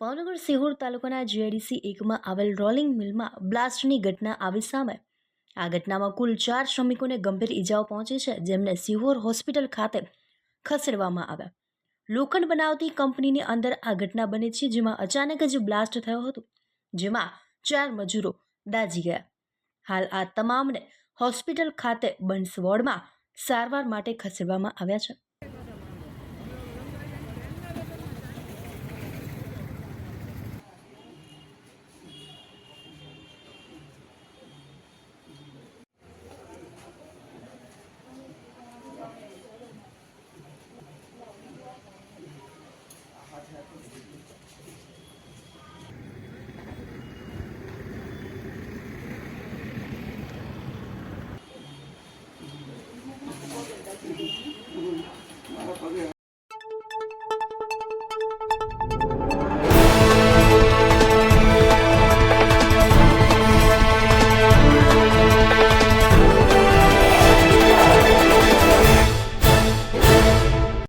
ભાવનગર સિહોર તાલુકાના જીઆઈડીસી એકમાં આવેલ રોલિંગ મિલમાં બ્લાસ્ટની ઘટના આવી સામે. આ ઘટનામાં કુલ ચાર શ્રમિકોને ગંભીર ઈજાઓ પહોંચી છે, જેમને સિહોર હોસ્પિટલ ખાતે ખસેડવામાં આવ્યા. લોખંડ બનાવતી કંપનીની અંદર આ ઘટના બની છે, જેમાં અચાનક જ બ્લાસ્ટ થયો હતો, જેમાં ચાર મજૂરો દાઝી ગયા. હાલ આ તમામને હોસ્પિટલ ખાતે બંસ વોર્ડમાં સારવાર માટે ખસેડવામાં આવ્યા છે.